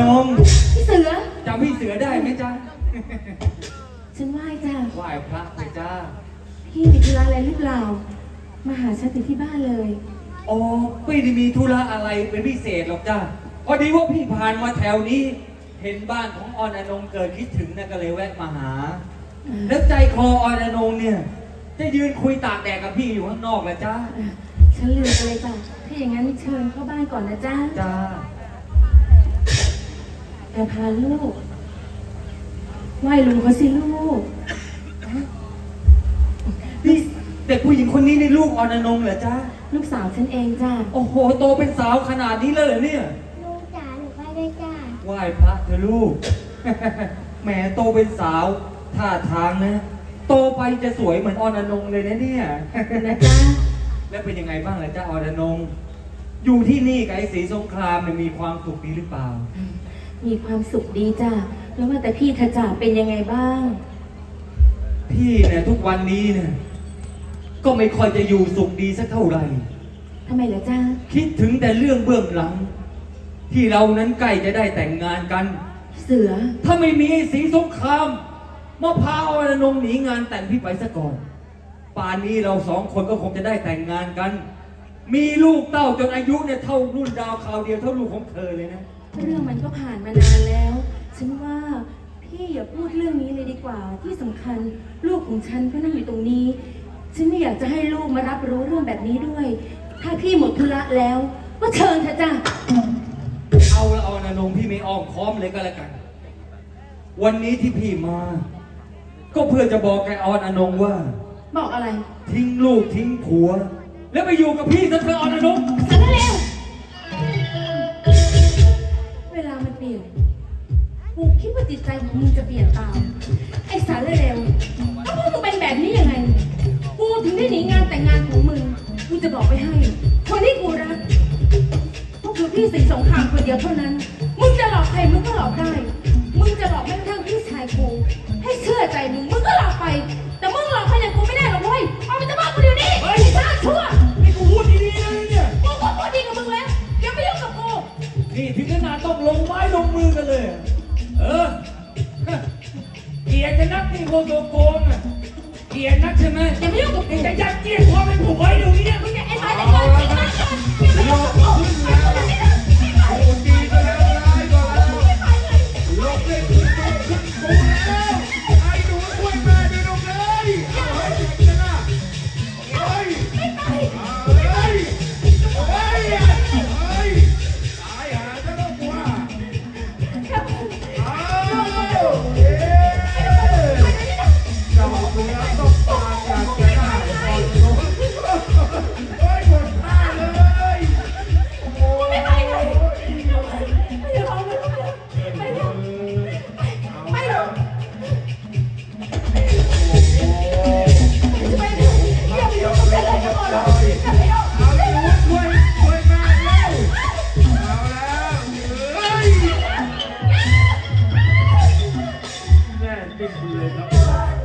น้องพี่เสือจำพี่เสือได้ไหมจ๊ะฉันไหว้จ้าไหว้พระไปจ้าพี่มีธุระอะไรหรือเปล่า มาหาฉันถึงที่บ้านเลย อ๋อไม่ได้มีธุระอะไรเป็นพิเศษหรอกจ้าพอดีว่าพี่ผ่านมาแถวนี้ เห็นบ้านของออนอนงเกิดคิดถึงนะก็เลยแวะมาหา แล้วใจคอออนอนงเนี่ย จะยืนคุยตากแดดกับพี่อยู่ข้างนอกแล้วจ้าอะฉันลืมไปเลยจ้ะถ้าอย่างนั้นเชิญเข้าบ้านก่อนนะจ้าจ้า แต่พาลูก ไหว้ลุงเขาสิลูก นี่เด็กผู้หญิงคนนี้ในลูกออนอนงเหรอจ้าลูกสาวฉันเองจ้าโอ้โห โตเป็นสาวขนาดนี้เลยเหรอเนี่ยลูกจ๋าหนูไปด้วยจ้าไหว้พระเธอะลูก แหมโตเป็นสาว ท่าทางนะ โตไปจะสวยเหมือนออนอนงเลยนะเนี่ย นะจ้าแล้วเป็นยังไงบ้างล่ะจ้าออนง อยู่ที่นี่กับไอ้สีสงครามเนี่ยมีความสุขดีหรือเปล่ามี ความสุขดีจ้าแล้วว่าแต่พี่เธอจ่าเป็นยังไงบ้าง พี่เนี่ยทุกวันนี้เนี่ยก็ไม่ค่อยจะอยู่สุขดีสักเท่าไหร่ ทำไมเหรอจ้าคิดถึงแต่เรื่องเบื้องหลัง ที่เรานั้นใกล้จะได้แต่งงานกัน เสือ ถ้าไม่มีไอ้สีสงครามมาพาออนงหนีงานแต่งพี่ไปซะก่อน ป่านนี้เราสองคนก็คงจะได้แต่งงานกัน มีลูกเต้าจนอายุเนี่ยเท่ารุ่นดาวคราวเดียวเท่าลูกของเธอเลยนะ เรื่องมันก็ผ่านมานานแล้ว ฉันว่าพี่อย่าพูดเรื่องนี้เลยดีกว่า ที่สำคัญลูกของฉันก็นั่งอยู่ตรงนี้ ฉันไม่อยากจะให้ลูกมารับรู้เรื่องแบบนี้ด้วย ถ้าพี่หมดธุระแล้ว ก็เชิญเถอะจ้ะเอาละเอานะนงพี่ไม่อ้อมค้อมเลยก็แล้วกัน วันนี้ที่พี่มา ก็เพื่อจะบอกแกออนอนงว่า บอกอะไร ทิ้งลูกทิ้งผัว แล้วไปอยู่กับพี่ซะเธอะออนอนง สารเร็ว วลามันเปลี่ยนกูคิดว่าจิตใจของมึงจะเปลี่ยนตามไอ้สารเร็วถ้าพวกมึงเป็นแบบนี้ยังไง กูถึงได้หนีงานแต่งงานของมึง กูจะบอกไปให้ คนที่กูรักก็คือพี่สิงสงครามคนเดียวเท่านั้น มึงจะหลอกใครมึงก็หลอกได้ มึงจะหลอกแม้กระทั่งพี่ชายกูให้เชื่อใจมึงมึงก็หลอก นี่ถึงขนาดต้องลงไม้ลงมือกันเลย เออ เกลียดจะนักนี่โกโกโกงอะเกลียดนักใช่ไหมอย่ามายุ่งกับกูจะยัดเยียดความเป็นผัวให้ดูเนี่ยมึงอย่าไอ้สายแต่ก่อนไอ้สาย Thank.